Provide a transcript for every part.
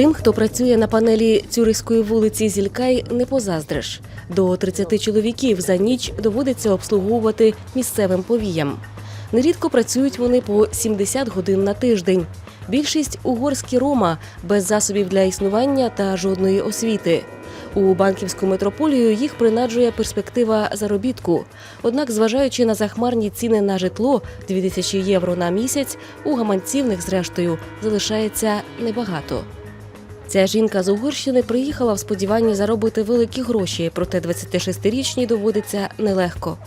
Тим, хто працює на панелі Цюрихської вулиці Зількай, не позаздриш. До 30 чоловіків за ніч доводиться обслуговувати місцевим повіям. Нерідко працюють вони по 70 годин на тиждень. Більшість угорські рома без засобів для існування та жодної освіти. У банківську метрополію їх принаджує перспектива заробітку. Однак, зважаючи на захмарні ціни на житло 2000 євро на місяць, у гаманців них зрештою залишається небагато. Ця жінка з Угорщини приїхала в сподіванні заробити великі гроші, проте 26-річній доводиться нелегко.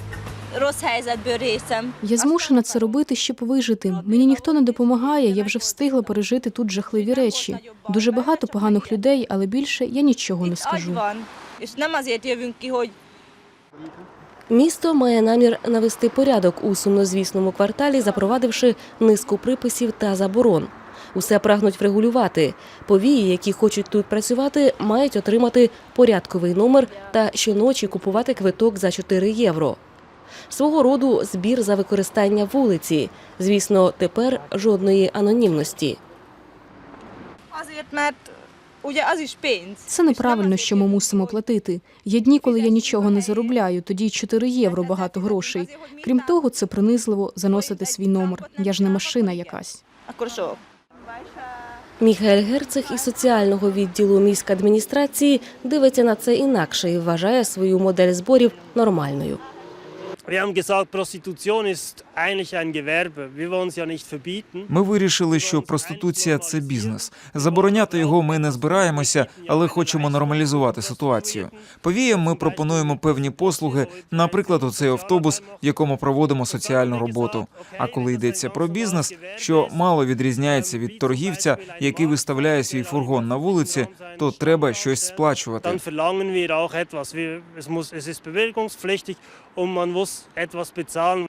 Я змушена це робити, щоб вижити. Мені ніхто не допомагає. Я вже встигла пережити тут жахливі речі. Дуже багато поганих людей, але більше я нічого не скажу. Місто має намір навести порядок у сумнозвісному кварталі, запровадивши низку приписів та заборон. Усе прагнуть врегулювати. Повії, які хочуть тут працювати, мають отримати порядковий номер та щоночі купувати квиток за 4 євро. Свого роду збір за використання вулиці. Звісно, тепер жодної анонімності. Це неправильно, що ми мусимо платити. Є дні, коли я нічого не заробляю, тоді й 4 євро багато грошей. Крім того, це принизливо заносити свій номер. Я ж не машина якась. Міхаель Герцег із соціального відділу міськадміністрації дивиться на це інакше і вважає свою модель зборів нормальною. Wir haben gesagt, Prostitution ist eigentlich ein Gewerbe. Wir wollen es ja nicht verbieten. Ми вирішили, що проституція це бізнес. Забороняти його ми не збираємося, але хочемо нормалізувати ситуацію. Повіям ми пропонуємо певні послуги, наприклад, оцей автобус, в якому проводимо соціальну роботу. А коли йдеться про бізнес, що мало відрізняється від торгівця, який виставляє свій фургон на вулиці, то треба щось сплачувати. Dann verlangen wir auch etwas. Wir, es, muss, es ist bewilligungspflichtig und man muss etwas bezahlen.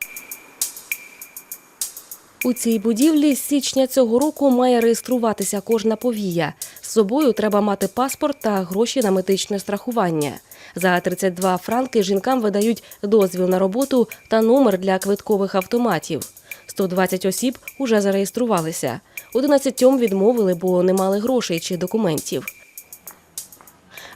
У цій будівлі з січня цього року має реєструватися кожна повія. З собою треба мати паспорт та гроші на медичне страхування. За 32 франки жінкам видають дозвіл на роботу та номер для квиткових автоматів. 120 осіб уже зареєструвалися. 11 відмовили, бо не мали грошей чи документів.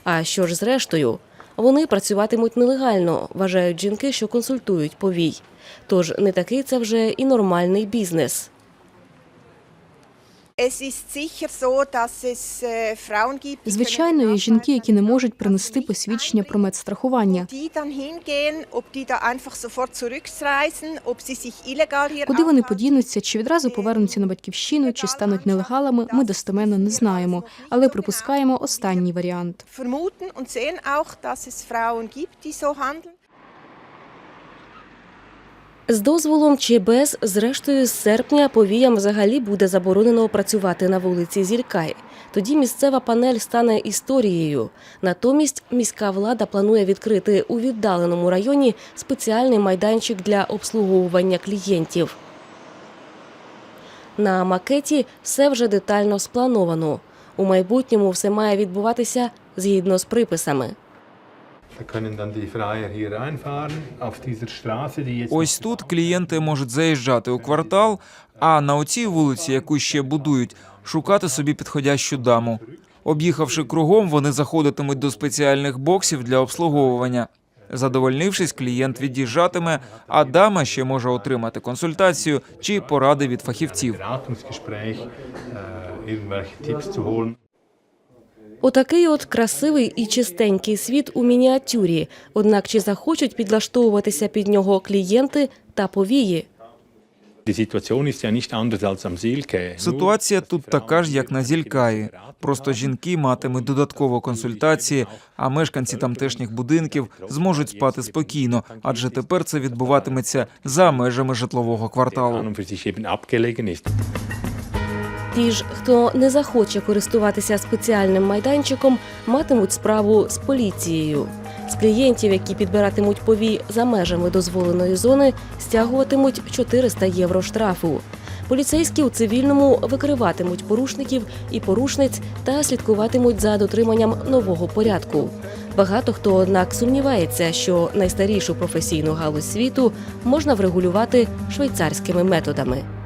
А що ж зрештою? Вони працюватимуть нелегально, вважають жінки, що консультують повій. Тож не такий це вже і нормальний бізнес. Звичайно, є жінки, які не можуть принести посвідчення про медстрахування. Куди вони подінуться, чи відразу повернуться на батьківщину, чи стануть нелегалами, ми достеменно не знаємо, але припускаємо останній варіант. З дозволом чи без, зрештою, з серпня повіям взагалі буде заборонено працювати на вулиці Зількай. Тоді місцева панель стане історією. Натомість міська влада планує відкрити у віддаленому районі спеціальний майданчик для обслуговування клієнтів. На макеті все вже детально сплановано. У майбутньому все має відбуватися згідно з приписами. Ось тут клієнти можуть заїжджати у квартал, а на оцій вулиці, яку ще будують, шукати собі підходящу даму. Об'їхавши кругом, вони заходитимуть до спеціальних боксів для обслуговування. Задовольнившись, клієнт від'їжджатиме, а дама ще може отримати консультацію чи поради від фахівців. Отакий от красивий і чистенький світ у мініатюрі. Однак чи захочуть підлаштовуватися під нього клієнти та повії? Ситуація тут така ж, як на Зількаї. Просто жінки матимуть додатково консультації, а мешканці тамтешніх будинків зможуть спати спокійно, адже тепер це відбуватиметься за межами житлового кварталу. Ті ж, хто не захоче користуватися спеціальним майданчиком, матимуть справу з поліцією. З клієнтів, які підбиратимуть повій за межами дозволеної зони, стягуватимуть 400 євро штрафу. Поліцейські у цивільному викриватимуть порушників і порушниць та слідкуватимуть за дотриманням нового порядку. Багато хто, однак, сумнівається, що найстарішу професійну галузь світу можна врегулювати швейцарськими методами.